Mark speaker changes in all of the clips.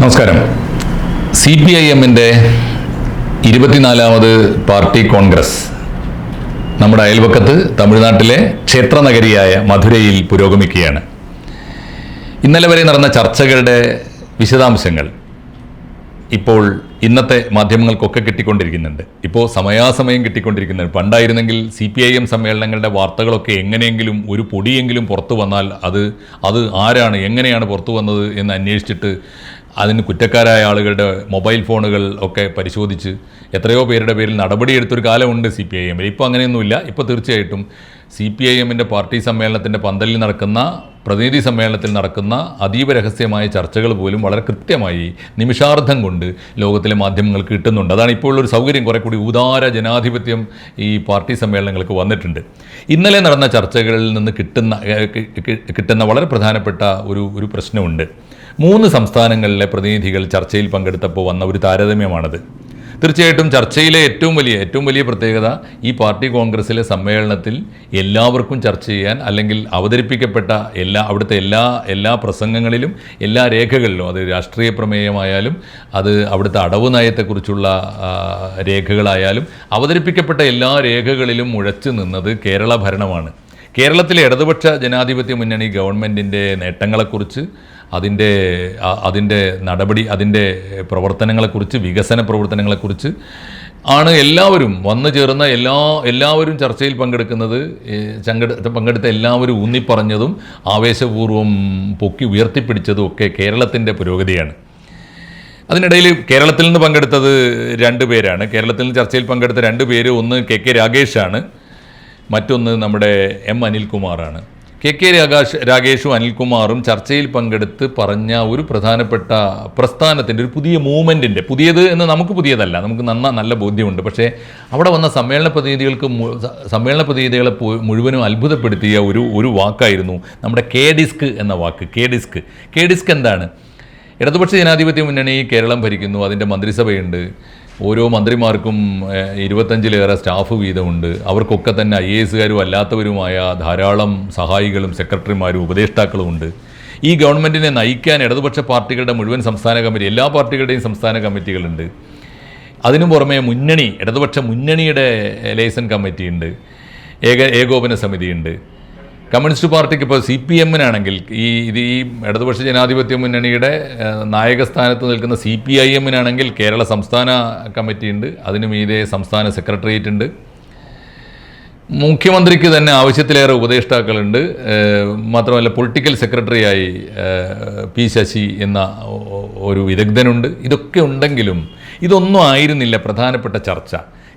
Speaker 1: നമസ്കാരം. C P I എമ്മിന്റെ ഇരുപത്തിനാലാമത് party Congress. നമ്മുടെ അയൽവക്കത്ത് തമിഴ്നാട്ടിലെ ക്ഷേത്രനഗരിയായ മധുരയിൽ പുരോഗമിക്കുകയാണ്. ഇന്നലെ വരെ നടന്ന ചർച്ചകളുടെ വിശദാംശങ്ങൾ ഇപ്പോൾ ഇന്നത്തെ മാധ്യമങ്ങൾക്കൊക്കെ കിട്ടിക്കൊണ്ടിരിക്കുന്നുണ്ട്. ഇപ്പോൾ സമയാസമയം കിട്ടിക്കൊണ്ടിരിക്കുന്നുണ്ട്. പണ്ടായിരുന്നെങ്കിൽ സി പി ഐ എം സമ്മേളനങ്ങളുടെ വാർത്തകളൊക്കെ എങ്ങനെയെങ്കിലും ഒരു പൊടിയെങ്കിലും പുറത്തു വന്നാൽ അത് അത് ആരാണ് എങ്ങനെയാണ് പുറത്തു വന്നത് എന്ന് അന്വേഷിച്ചിട്ട് അതിന് കുറ്റക്കാരായ ആളുകളുടെ മൊബൈൽ ഫോണുകൾ ഒക്കെ പരിശോധിച്ച് എത്രയോ പേരുടെ പേരിൽ നടപടിയെടുത്തൊരു കാലമുണ്ട് സി പി ഐ എമ്മിൽ ഇപ്പോൾ അങ്ങനെയൊന്നുമില്ല. ഇപ്പോൾ തീർച്ചയായിട്ടും സി പി ഐ എമ്മിന്റെ പാർട്ടി സമ്മേളനത്തിന്റെ പന്തലിൽ നടക്കുന്ന പ്രതിനിധി സമ്മേളനത്തിൽ നടക്കുന്ന അതീവ രഹസ്യമായ ചർച്ചകൾ പോലും വളരെ കൃത്യമായി നിമിഷാർദ്ധം കൊണ്ട് ലോകത്തിലെ മാധ്യമങ്ങൾ കിട്ടുന്നുണ്ട്. അതാണ് ഇപ്പോൾ ഒരു സൗകര്യം. കുറെ കൂടി ഉദാര ജനാധിപത്യം ഈ പാർട്ടി സമ്മേളനങ്ങൾക്ക് വന്നിട്ടുണ്ട്. ഇന്നലെ നടന്ന ചർച്ചകളിൽ നിന്ന് കിട്ടുന്ന കിട്ടുന്ന വളരെ പ്രധാനപ്പെട്ട ഒരു ഒരു പ്രശ്നമുണ്ട്. മൂന്ന് സംസ്ഥാനങ്ങളിലെ പ്രതിനിധികൾ ചർച്ചയിൽ പങ്കെടുത്തപ്പോൾ വന്ന ഒരു താരതമ്യമാണത്. തീർച്ചയായിട്ടും ചർച്ചയിലെ ഏറ്റവും വലിയ ഏറ്റവും വലിയ പ്രത്യേകത ഈ പാർട്ടി കോൺഗ്രസിലെ സമ്മേളനത്തിൽ എല്ലാവർക്കും ചർച്ച ചെയ്യാൻ അല്ലെങ്കിൽ അവതരിപ്പിക്കപ്പെട്ട എല്ലാ അവിടുത്തെ എല്ലാ എല്ലാ പ്രസംഗങ്ങളിലും എല്ലാ രേഖകളിലും അത് രാഷ്ട്രീയ പ്രമേയമായാലും അത് അവിടുത്തെ അടവ് നയത്തെക്കുറിച്ചുള്ള രേഖകളായാലും അവതരിപ്പിക്കപ്പെട്ട എല്ലാ രേഖകളിലും മുഴച്ചു നിന്നത് കേരള ഭരണമാണ്. കേരളത്തിലെ ഇടതുപക്ഷ ജനാധിപത്യ മുന്നണി ഗവൺമെന്റിന്റെ നേട്ടങ്ങളെക്കുറിച്ച് അതിന്റെ അതിന്റെ നടപടി അതിന്റെ പ്രവർത്തനങ്ങളെക്കുറിച്ച് വികസന പ്രവർത്തനങ്ങളെക്കുറിച്ച് ആണ് എല്ലാവരും വന്നു ചേർന്ന എല്ലാ എല്ലാവരും ചർച്ചയിൽ പങ്കെടുക്കുന്നത് ചങ്കെടു പങ്കെടുത്ത എല്ലാവരും ഊന്നിപ്പറഞ്ഞതും ആവേശപൂർവം പൊക്കി ഉയർത്തിപ്പിടിച്ചതും ഒക്കെ കേരളത്തിന്റെ പുരോഗതിയാണ്. അതിനിടയിൽ കേരളത്തിൽ നിന്ന് പങ്കെടുത്തത് രണ്ട് പേരാണ്. കേരളത്തിൽ നിന്ന് ചർച്ചയിൽ പങ്കെടുത്ത രണ്ട് പേര് ഒന്ന് കെ കെ രാഗേഷാണ്. മറ്റൊന്ന് നമ്മുടെ എം അനിൽകുമാറാണ്. കെ കെ രാകാശ് രാകേഷും അനിൽകുമാറും ചർച്ചയിൽ പങ്കെടുത്ത് പറഞ്ഞ ഒരു പ്രധാനപ്പെട്ട പ്രസ്ഥാനത്തിന്റെ ഒരു പുതിയ മൂവ്മെന്റിന്റെ പുതിയത് എന്ന് നമുക്ക് പുതിയതല്ല നമുക്ക് നന്ന നല്ല ബോധ്യമുണ്ട്. പക്ഷേ അവിടെ വന്ന സമ്മേളന പ്രതിനിധികൾക്ക് സമ്മേളന പ്രതിനിധികളെ മുഴുവനും അത്ഭുതപ്പെടുത്തിയ ഒരു ഒരു വാക്കായിരുന്നു നമ്മുടെ കെ ഡിസ്ക് എന്ന വാക്ക് കെ ഡിസ്ക്. കെ ഡിസ്ക് എന്താണ്? ഇടതുപക്ഷ ജനാധിപത്യ മുന്നണി കേരളം ഭരിക്കുന്നു അതിന്റെ മന്ത്രിസഭയുണ്ട്. ഓരോ മന്ത്രിമാർക്കും ഇരുപത്തഞ്ചിലേറെ സ്റ്റാഫ് വീതമുണ്ട്. അവർക്കൊക്കെ തന്നെ ഐ എ എസുകാരും അല്ലാത്തവരുമായ ധാരാളം സഹായികളും സെക്രട്ടറിമാരും ഉപദേഷ്ടാക്കളും ഉണ്ട്. ഈ ഗവൺമെന്റിനെ നയിക്കാൻ ഇടതുപക്ഷ പാർട്ടികളുടെ മുഴുവൻ സംസ്ഥാന കമ്മിറ്റി എല്ലാ പാർട്ടികളുടെയും സംസ്ഥാന കമ്മിറ്റികളുണ്ട്. അതിനു പുറമെ മുന്നണി ഇടതുപക്ഷ മുന്നണിയുടെ ലൈസൻ കമ്മിറ്റിയുണ്ട്. ഏക ഏകോപന സമിതിയുണ്ട്. കമ്മ്യൂണിസ്റ്റ് പാർട്ടിക്ക് ഇപ്പോൾ സി പി എമ്മിനാണെങ്കിൽ ഈ ഇത് ഈ ഇടതുപക്ഷ ജനാധിപത്യ മുന്നണിയുടെ നായകസ്ഥാനത്ത് നിൽക്കുന്ന സി പി ഐ എമ്മിനാണെങ്കിൽ കേരള സംസ്ഥാന കമ്മിറ്റിയുണ്ട് അതിനു മീതെ സംസ്ഥാന സെക്രട്ടേറിയറ്റ് ഉണ്ട്. മുഖ്യമന്ത്രിക്ക് തന്നെ ആവശ്യത്തിലേറെ ഉപദേഷ്ടാക്കളുണ്ട്. മാത്രമല്ല പൊളിറ്റിക്കൽ സെക്രട്ടറിയായി പി ശശി എന്ന ഒരു വിദഗ്ധനുണ്ട്. ഇതൊക്കെ ഉണ്ടെങ്കിലും ഇതൊന്നും ആയിരുന്നില്ല പ്രധാനപ്പെട്ട ചർച്ച.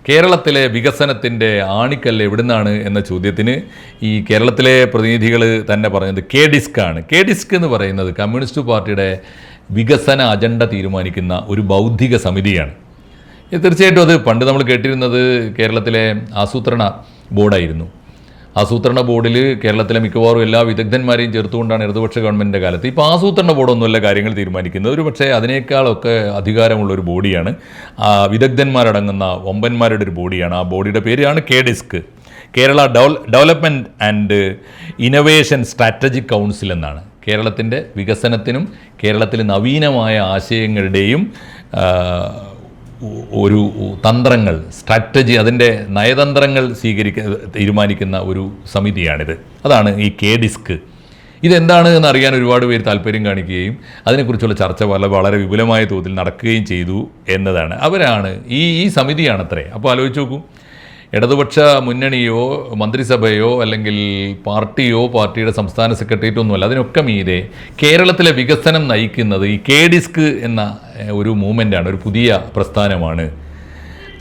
Speaker 1: കേരളത്തിലെ വികസനത്തിന്റെ ആണിക്കല്ല് എവിടുന്നാണ് എന്ന ചോദ്യത്തിന് ഈ കേരളത്തിലെ പ്രതിനിധികൾ തന്നെ പറഞ്ഞത് കെ ഡിസ്ക് ആണ്. കെ ഡിസ്ക് എന്ന് പറയുന്നത് കമ്മ്യൂണിസ്റ്റ് പാർട്ടിയുടെ വികസന അജണ്ട തീരുമാനിക്കുന്ന ഒരു ബൗദ്ധിക സമിതിയാണ്. തീർച്ചയായിട്ടും അത് പണ്ട് നമ്മൾ കേട്ടിരുന്നത് കേരളത്തിലെ ആസൂത്രണ ബോർഡായിരുന്നു. ആസൂത്രണ ബോർഡിൽ കേരളത്തിലെ മിക്കവാറും എല്ലാ വിദഗ്ധന്മാരെയും ചേർത്തുകൊണ്ടാണ് ഇടതുപക്ഷ ഗവൺമെന്റിന്റെ കാലത്ത്. ഇപ്പോൾ ആസൂത്രണ ബോർഡൊന്നുമല്ല കാര്യങ്ങൾ തീരുമാനിക്കുന്നത്. ഒരു പക്ഷേ അതിനേക്കാളൊക്കെ അധികാരമുള്ള ഒരു ബോഡിയാണ് വിദഗ്ധന്മാരടങ്ങുന്ന ഒമ്പന്മാരുടെ ഒരു ബോഡിയാണ്. ആ ബോഡിയുടെ പേരാണ് K disc. Kerala development and innovation strategic council എന്നാണ്. കേരളത്തിന്റെ വികസനത്തിനും കേരളത്തിലെ നവീനമായ ആശയങ്ങളുടെയും ഒരു തന്ത്രങ്ങൾ സ്ട്രാറ്റജി അതിന്റെ നയതന്ത്രങ്ങൾ സ്വീകരിക്ക തീരുമാനിക്കുന്ന ഒരു സമിതിയാണിത്. അതാണ് ഈ കെ ഡിസ്ക് ഇതെന്താണ് എന്ന് അറിയാൻ ഒരുപാട് പേര് താല്പര്യം കാണിക്കുകയും അതിനെക്കുറിച്ചുള്ള ചർച്ച വളരെ വളരെ വിപുലമായ തോതിൽ നടക്കുകയും ചെയ്തു എന്നതാണ്. അവരാണ് ഈ ഈ സമിതിയാണത്രേ. അപ്പോൾ ആലോചിച്ച് നോക്കൂ. ഇടതുപക്ഷ മുന്നണിയോ മന്ത്രിസഭയോ അല്ലെങ്കിൽ പാർട്ടിയോ പാർട്ടിയുടെ സംസ്ഥാന സെക്രട്ടേറിയറ്റോ ഒന്നുമല്ല. അതിനൊക്കെ മീതെ കേരളത്തിലെ വികസനം നയിക്കുന്നത് ഈ കെ ഡിസ്ക് എന്ന ഒരു മൂവ്മെന്റാണ് ഒരു പുതിയ പ്രസ്ഥാനമാണ്.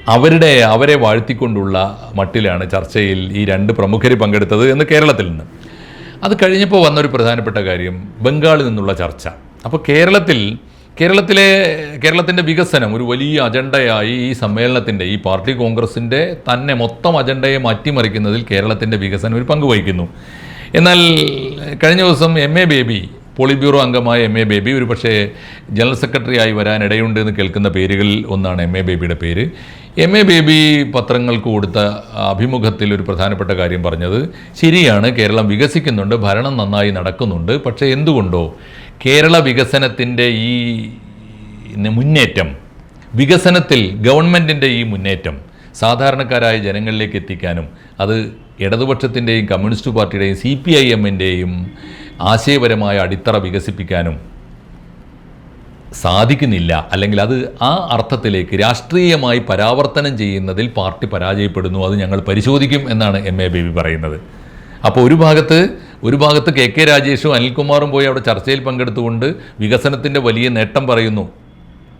Speaker 1: അവരുടെ അവരെ വാഴ്ത്തിക്കൊണ്ടുള്ള മട്ടിലാണ് ചർച്ചയിൽ ഈ രണ്ട് പ്രമുഖർ പങ്കെടുത്തത് എന്ന് കേരളത്തിൽ നിന്ന്. അത് കഴിഞ്ഞപ്പോൾ വന്നൊരു പ്രധാനപ്പെട്ട കാര്യം ബംഗാളിൽ നിന്നുള്ള ചർച്ച. അപ്പോൾ കേരളത്തിൽ കേരളത്തിലെ കേരളത്തിന്റെ വികസനം ഒരു വലിയ അജണ്ടയായി ഈ സമ്മേളനത്തിന്റെ ഈ പാർട്ടി കോൺഗ്രസിന്റെ തന്നെ മൊത്തം അജണ്ടയെ മാറ്റിമറിക്കുന്നതിൽ കേരളത്തിന്റെ വികസനം ഒരു പങ്ക് വഹിക്കുന്നു. എന്നാൽ കഴിഞ്ഞ ദിവസം M A Baby polit bureau അംഗമായ എം എ ബേബി ഒരു പക്ഷേ ജനറൽ സെക്രട്ടറി ആയി വരാൻ ഇടയുണ്ട് എന്ന് കേൾക്കുന്ന പേരുകളിൽ ഒന്നാണ് എം എ ബേബിയുടെ പേര്. എം എ ബേബി പത്രങ്ങൾക്ക് കൊടുത്ത അഭിമുഖത്തിൽ ഒരു പ്രധാനപ്പെട്ട കാര്യം പറഞ്ഞത് ശരിയാണ് കേരളം വികസിക്കുന്നുണ്ട് ഭരണം നന്നായി നടക്കുന്നുണ്ട് പക്ഷേ എന്തുകൊണ്ടോ കേരള വികസനത്തിന്റെ ഈ മുന്നേറ്റം വികസനത്തിൽ ഗവൺമെന്റിന്റെ ഈ മുന്നേറ്റം സാധാരണക്കാരായ ജനങ്ങളിലേക്ക് എത്തിക്കാനും അത് ഇടതുപക്ഷത്തിന്റെയും കമ്മ്യൂണിസ്റ്റ് പാർട്ടിയുടെയും സി പി ഐ എമ്മിന്റെയും ആശയപരമായ അടിത്തറ വികസിപ്പിക്കാനും സാധിക്കുന്നില്ല. അല്ലെങ്കിൽ അത് ആ അർത്ഥത്തിലേക്ക് രാഷ്ട്രീയമായി പരാവർത്തനം ചെയ്യുന്നതിൽ പാർട്ടി പരാജയപ്പെടുന്നു. അത് ഞങ്ങൾ പരിശോധിക്കും എന്നാണ് എം എ ബേബി പറയുന്നത്. അപ്പോൾ ഒരു ഭാഗത്ത് ഒരു ഭാഗത്ത് കെ കെ രാജേഷും അനിൽകുമാറും പോയി അവിടെ ചർച്ചയിൽ പങ്കെടുത്തുകൊണ്ട് വികസനത്തിന്റെ വലിയ നേട്ടം പറയുന്നു.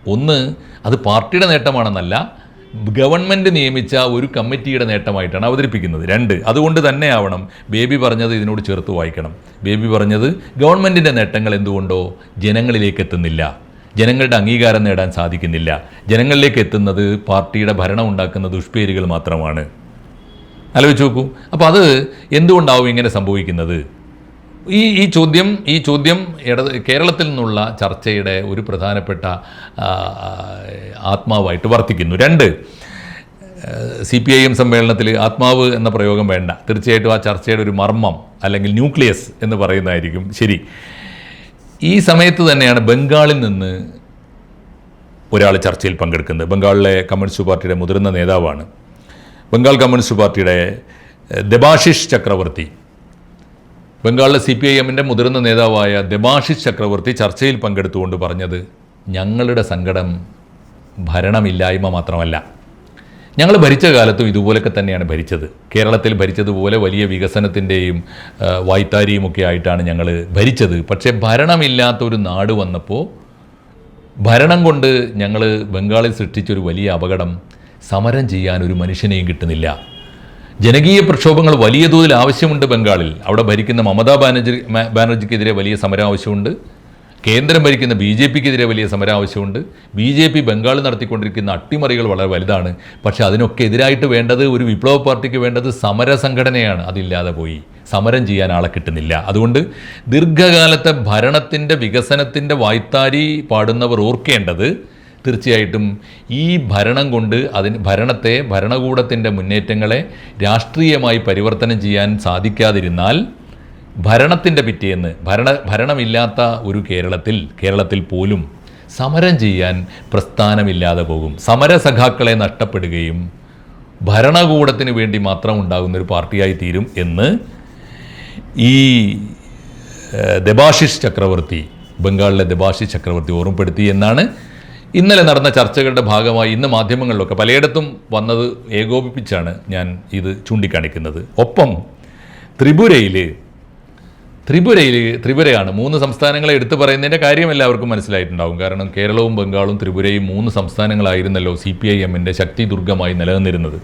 Speaker 1: ഒന്ന് അത് പാർട്ടിയുടെ നേട്ടമാണെന്നല്ല ഗവൺമെന്റ് നിയമിച്ച ഒരു കമ്മിറ്റിയുടെ നേട്ടമായിട്ടാണ് അവതരിപ്പിക്കുന്നത്. രണ്ട് അതുകൊണ്ട് തന്നെ ആവണം ബേബി പറഞ്ഞത് ഇതിനോട് ചേർത്ത് വായിക്കണം. ബേബി പറഞ്ഞത് ഗവൺമെന്റിന്റെ നേട്ടങ്ങൾ എന്തുകൊണ്ടോ ജനങ്ങളിലേക്ക് എത്തുന്നില്ല. ജനങ്ങളുടെ അംഗീകാരം നേടാൻ സാധിക്കുന്നില്ല. ജനങ്ങളിലേക്ക് എത്തുന്നത് പാർട്ടിയുടെ ഭരണം ഉണ്ടാക്കുന്ന ദുഷ്പേരുകൾ മാത്രമാണ്. ആലോചിച്ച് നോക്കൂ. അപ്പോൾ അത് എന്തുകൊണ്ടാവും ഇങ്ങനെ സംഭവിക്കുന്നത്? ഈ ഈ ചോദ്യം ഈ ചോദ്യം ഇടത് കേരളത്തിൽ നിന്നുള്ള ചർച്ചയുടെ ഒരു പ്രധാനപ്പെട്ട ആത്മാവായിട്ട് വർത്തിക്കുന്നു. രണ്ട് സി പി ഐ എം സമ്മേളനത്തിൽ ആത്മാവ് എന്ന പ്രയോഗം വേണ്ട. തീർച്ചയായിട്ടും ആ ചർച്ചയുടെ ഒരു മർമ്മം അല്ലെങ്കിൽ ന്യൂക്ലിയസ് എന്ന് പറയുന്നതായിരിക്കും ശരി. ഈ സമയത്ത് തന്നെയാണ് ബംഗാളിൽ നിന്ന് ഒരാൾ ചർച്ചയിൽ പങ്കെടുക്കുന്നത്. ബംഗാളിലെ കമ്മ്യൂണിസ്റ്റ് പാർട്ടിയുടെ മുതിർന്ന നേതാവാണ്. ബംഗാൾ കമ്മ്യൂണിസ്റ്റ് പാർട്ടിയുടെ ദബാഷിഷ് ചക്രവർത്തി. ബംഗാളിലെ സി പി ഐ എമ്മിന്റെ മുതിർന്ന നേതാവായ ദബാഷിഷ് ചക്രവർത്തി ചർച്ചയിൽ പങ്കെടുത്തുകൊണ്ട് പറഞ്ഞത് ഞങ്ങളുടെ സങ്കടം ഭരണമില്ലായ്മ മാത്രമല്ല. ഞങ്ങൾ ഭരിച്ച കാലത്തും ഇതുപോലൊക്കെ തന്നെയാണ് ഭരിച്ചത്. കേരളത്തിൽ ഭരിച്ചതുപോലെ വലിയ വികസനത്തിന്റെയും വായ്ത്താരിയും ഒക്കെ ആയിട്ടാണ് ഞങ്ങൾ ഭരിച്ചത്. പക്ഷേ ഭരണമില്ലാത്ത ഒരു നാട് വന്നപ്പോൾ ഭരണം കൊണ്ട് ഞങ്ങൾ ബംഗാളിൽ സൃഷ്ടിച്ചൊരു വലിയ അപകടം സമരം ചെയ്യാൻ ഒരു മനുഷ്യനെയും കിട്ടുന്നില്ല. ജനകീയ പ്രക്ഷോഭങ്ങൾ വലിയ തോതിൽ ആവശ്യമുണ്ട് ബംഗാളിൽ. അവിടെ ഭരിക്കുന്ന മമതാ ബാനർജി ബാനർജിക്കെതിരെ വലിയ സമരം ആവശ്യമുണ്ട്. കേന്ദ്രം ഭരിക്കുന്ന ബി ജെ പിക്കെതിരെ വലിയ സമരം ആവശ്യമുണ്ട്. ബി ജെ പി ബംഗാളിൽ നടത്തിക്കൊണ്ടിരിക്കുന്ന അട്ടിമറികൾ വളരെ വലുതാണ്. പക്ഷേ അതിനൊക്കെ എതിരായിട്ട് വേണ്ടത് ഒരു വിപ്ലവ പാർട്ടിക്ക് വേണ്ടത് സമര സംഘടനയാണ്. അതില്ലാതെ പോയി. സമരം ചെയ്യാൻ ആളെ കിട്ടുന്നില്ല. അതുകൊണ്ട് ദീർഘകാലത്തെ ഭരണത്തിന്റെ വികസനത്തിന്റെ വായ്ത്താരി പാടുന്നവർ ഓർക്കേണ്ടത് തീർച്ചയായിട്ടും ഈ ഭരണം കൊണ്ട് അതിന് ഭരണത്തെ ഭരണകൂടത്തിന്റെ മുന്നേറ്റങ്ങളെ രാഷ്ട്രീയമായി പരിവർത്തനം ചെയ്യാൻ സാധിക്കാതിരുന്നാൽ ഭരണത്തിന്റെ പിറ്റേന്ന് ഭരണ ഭരണമില്ലാത്ത ഒരു കേരളത്തിൽ കേരളത്തിൽ പോലും സമരം ചെയ്യാൻ പ്രസ്ഥാനമില്ലാതെ പോകും. സമരസഖാക്കളെ നഷ്ടപ്പെടുകയും ഭരണകൂടത്തിന് വേണ്ടി മാത്രം ഉണ്ടാകുന്ന ഒരു പാർട്ടിയായി തീരും എന്ന് ഈ ദബാഷിഷ് ചക്രവർത്തി ബംഗാളിലെ ദബാഷിഷ് ചക്രവർത്തി ഓർമ്മപ്പെടുത്തി എന്നാണ് ഇന്നലെ നടന്ന ചർച്ചകളുടെ ഭാഗമായി ഇന്ന് മാധ്യമങ്ങളിലൊക്കെ പലയിടത്തും വന്നത് ഏകോപിപ്പിച്ചാണ് ഞാൻ ഇത് ചൂണ്ടിക്കാണിക്കുന്നത്. ഒപ്പം ത്രിപുരയിൽ ത്രിപുരയിൽ ത്രിപുരയാണ് മൂന്ന് സംസ്ഥാനങ്ങളെ എടുത്തു പറയുന്നതിന്റെ കാര്യം എല്ലാവർക്കും മനസ്സിലായിട്ടുണ്ടാകും കാരണം കേരളവും ബംഗാളും ത്രിപുരയും മൂന്ന് സംസ്ഥാനങ്ങളായിരുന്നല്ലോ സി പി ഐ എമ്മിന്റെ ശക്തി ദുർഗമായി നിലനിന്നിരുന്നത്.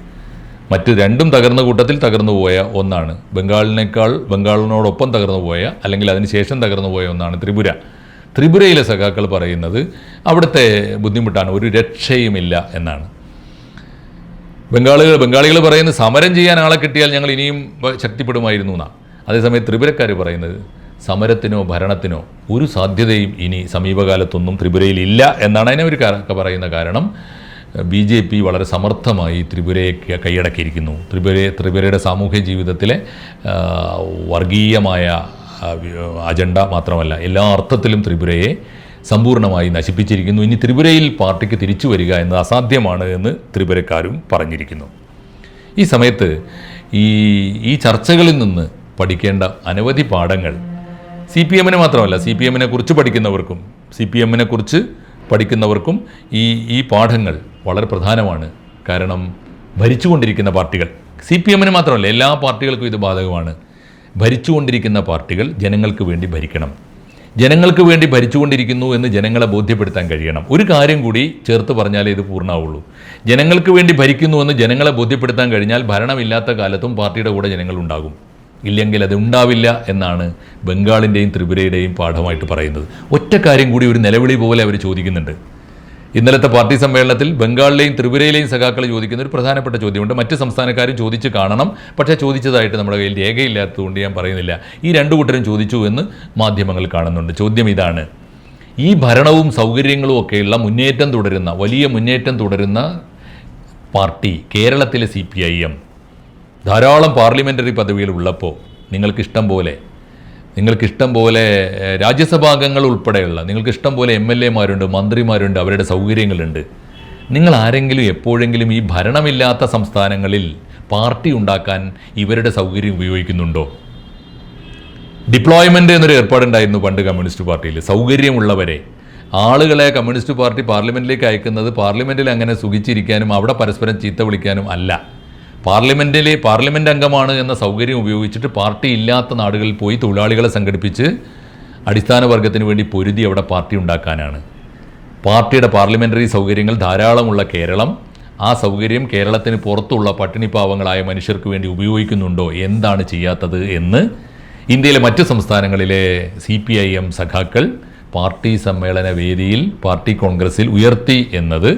Speaker 1: മറ്റ് രണ്ടും തകർന്ന കൂട്ടത്തിൽ തകർന്നു പോയ ഒന്നാണ്. ബംഗാളിനേക്കാൾ ബംഗാളിനോടൊപ്പം തകർന്നു പോയ അല്ലെങ്കിൽ അതിനുശേഷം തകർന്നു പോയ ഒന്നാണ് ത്രിപുര. ത്രിപുരയിലെ സഖാക്കൾ പറയുന്നത് അവിടുത്തെ ബുദ്ധിമുട്ടാണ് ഒരു രക്ഷയുമില്ല എന്നാണ്. ബംഗാളികൾ ബംഗാളികൾ പറയുന്നത് സമരം ചെയ്യാൻ ആളെ കിട്ടിയാൽ ഞങ്ങൾ ഇനിയും ശക്തിപ്പെടുമായിരുന്നു എന്നാണ് അതേസമയം ത്രിപുരക്കാർ പറയുന്നത് സമരത്തിനോ ഭരണത്തിനോ ഒരു സാധ്യതയും ഇനി സമീപകാലത്തൊന്നും ത്രിപുരയിൽ ഇല്ല എന്നാണ് അതിനെ ഒരു പറയുന്ന കാരണം. ബി ജെ പി വളരെ സമർത്ഥമായി ത്രിപുരയെ കൈയടക്കിയിരിക്കുന്നു. ത്രിപുര ത്രിപുരയുടെ സാമൂഹ്യ ജീവിതത്തിലെ വർഗീയമായ അജണ്ട മാത്രമല്ല എല്ലാ അർത്ഥത്തിലും ത്രിപുരയെ സമ്പൂർണമായി നശിപ്പിച്ചിരിക്കുന്നു. ഇനി ത്രിപുരയിൽ പാർട്ടിക്ക് തിരിച്ചു വരിക എന്നത് അസാധ്യമാണ് എന്ന് ത്രിപുരക്കാരും പറഞ്ഞിരിക്കുന്നു. ഈ സമയത്ത് ഈ ഈ ചർച്ചകളിൽ നിന്ന് പഠിക്കേണ്ട അനവധി പാഠങ്ങൾ സി പി എമ്മിനെ മാത്രമല്ല സി പി എമ്മിനെ കുറിച്ച് പഠിക്കുന്നവർക്കും സി പി എമ്മിനെ കുറിച്ച് പഠിക്കുന്നവർക്കും ഈ ഈ പാഠങ്ങൾ വളരെ പ്രധാനമാണ്. കാരണം ഭരിച്ചുകൊണ്ടിരിക്കുന്ന പാർട്ടികൾ സി പി എമ്മിന് മാത്രമല്ല എല്ലാ പാർട്ടികൾക്കും ഇത് ബാധകമാണ്. ഭരിച്ചുകൊണ്ടിരിക്കുന്ന പാർട്ടികൾ ജനങ്ങൾക്ക് വേണ്ടി ഭരിക്കണം. ജനങ്ങൾക്ക് വേണ്ടി ഭരിച്ചുകൊണ്ടിരിക്കുന്നു എന്ന് ജനങ്ങളെ ബോധ്യപ്പെടുത്താൻ കഴിയണം. ഒരു കാര്യം കൂടി ചേർത്ത് പറഞ്ഞാലേ ഇത് പൂർണമാവുള്ളൂ ജനങ്ങൾക്ക് വേണ്ടി ഭരിക്കുന്നു എന്ന് ജനങ്ങളെ ബോധ്യപ്പെടുത്താൻ കഴിഞ്ഞാൽ ഭരണമില്ലാത്ത കാലത്തും പാർട്ടിയുടെ കൂടെ ജനങ്ങളുണ്ടാകും ഇല്ലെങ്കിൽ അത് ഉണ്ടാവില്ല എന്നാണ് ബംഗാളിന്റെയും ത്രിപുരയുടെയും പാഠമായിട്ട് പറയുന്നത്. ഒറ്റ കാര്യം കൂടി ഒരു നിലവിളി പോലെ അവർ ചോദിക്കുന്നുണ്ട്. ഇന്നലത്തെ പാർട്ടി സമ്മേളനത്തിൽ ബംഗാളിലെയും ത്രിപുരയിലെയും സഖാക്കൾ ചോദിക്കുന്ന ഒരു പ്രധാനപ്പെട്ട ചോദ്യമുണ്ട്. മറ്റ് സംസ്ഥാനക്കാരും ചോദിച്ച് കാണണം. പക്ഷേ ചോദിച്ചതായിട്ട് നമ്മുടെ കയ്യിൽ രേഖയില്ലാത്തതുകൊണ്ട് ഞാൻ പറയുന്നില്ല. ഈ രണ്ടു കൂട്ടരും ചോദിച്ചു എന്ന് മാധ്യമങ്ങൾ കാണുന്നുണ്ട്. ചോദ്യം ഇതാണ്. ഈ ഭരണവും സൗകര്യങ്ങളും ഒക്കെയുള്ള മുന്നേറ്റം തുടരുന്ന വലിയ മുന്നേറ്റം തുടരുന്ന പാർട്ടി കേരളത്തിലെ സി പി ഐ എം. ധാരാളം പാർലമെന്ററി പദവികൾ ഉള്ളപ്പോൾ നിങ്ങൾക്കിഷ്ടം പോലെ നിങ്ങൾക്ക് ഇഷ്ടം പോലെ രാജ്യസഭാംഗങ്ങൾ ഉൾപ്പെടെയുള്ള നിങ്ങൾക്ക് ഇഷ്ടം പോലെ എം എൽ എമാരുണ്ട് മന്ത്രിമാരുണ്ട് അവരുടെ സൗകര്യങ്ങളുണ്ട്. നിങ്ങൾ ആരെങ്കിലും എപ്പോഴെങ്കിലും ഈ ഭരണമില്ലാത്ത സംസ്ഥാനങ്ങളിൽ പാർട്ടി ഉണ്ടാക്കാൻ ഇവരുടെ സൗകര്യം ഉപയോഗിക്കുന്നുണ്ടോ? ഡിപ്ലോയ്മെന്റ് എന്നൊരു ഏർപ്പാടുണ്ടായിരുന്നു പണ്ട് കമ്മ്യൂണിസ്റ്റ് പാർട്ടിയിൽ. സൗകര്യമുള്ളവരെ. ആളുകളെ കമ്മ്യൂണിസ്റ്റ് പാർട്ടി പാർലമെന്റിലേക്ക് അയക്കുന്നത് പാർലമെന്റിൽ അങ്ങനെ സുഖിച്ചിരിക്കാനും അവിടെ പരസ്പരം ചീത്ത വിളിക്കാനും അല്ല. പാർലമെന്റിലെ പാർലമെന്റ് അംഗമാണ് എന്ന സൗകര്യം ഉപയോഗിച്ചിട്ട് പാർട്ടി ഇല്ലാത്ത നാടുകളിൽ പോയി തൊഴിലാളികളെ സംഘടിപ്പിച്ച് അടിസ്ഥാന വർഗത്തിന് വേണ്ടി പൊരുതി അവിടെ പാർട്ടി ഉണ്ടാക്കാനാണ്. പാർട്ടിയുടെ പാർലമെന്ററി സൗകര്യങ്ങൾ ധാരാളമുള്ള കേരളം. ആ സൗകര്യം കേരളത്തിന് പുറത്തുള്ള പട്ടിണിപ്പാവങ്ങളായ മനുഷ്യർക്ക് വേണ്ടി ഉപയോഗിക്കുന്നുണ്ടോ? എന്താണ് ചെയ്യാത്തത് എന്ന് ഇന്ത്യയിലെ മറ്റ് സംസ്ഥാനങ്ങളിലെ സി പി ഐ എം സഖാക്കൾ പാർട്ടി സമ്മേളന വേദിയിൽ പാർട്ടി കോൺഗ്രസിൽ ഉയർത്തി എന്നത്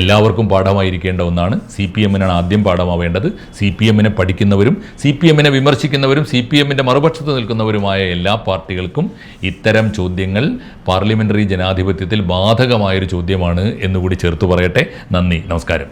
Speaker 1: എല്ലാവർക്കും പാഠമായിരിക്കേണ്ട ഒന്നാണ് സി പി എമ്മിനാണ് ആദ്യം പാഠമാവേണ്ടത്. സി പി എമ്മിനെ പഠിക്കുന്നവരും സി പി എമ്മിനെ വിമർശിക്കുന്നവരും സി പി എമ്മിന്റെ മറുപക്ഷത്ത് നിൽക്കുന്നവരുമായ എല്ലാ പാർട്ടികൾക്കും ഇത്തരം ചോദ്യങ്ങൾ പാർലമെന്ററി ജനാധിപത്യത്തിൽ ബാധകമായൊരു ചോദ്യമാണ് എന്നുകൂടി ചേർത്ത് പറയട്ടെ. നന്ദി. നമസ്കാരം.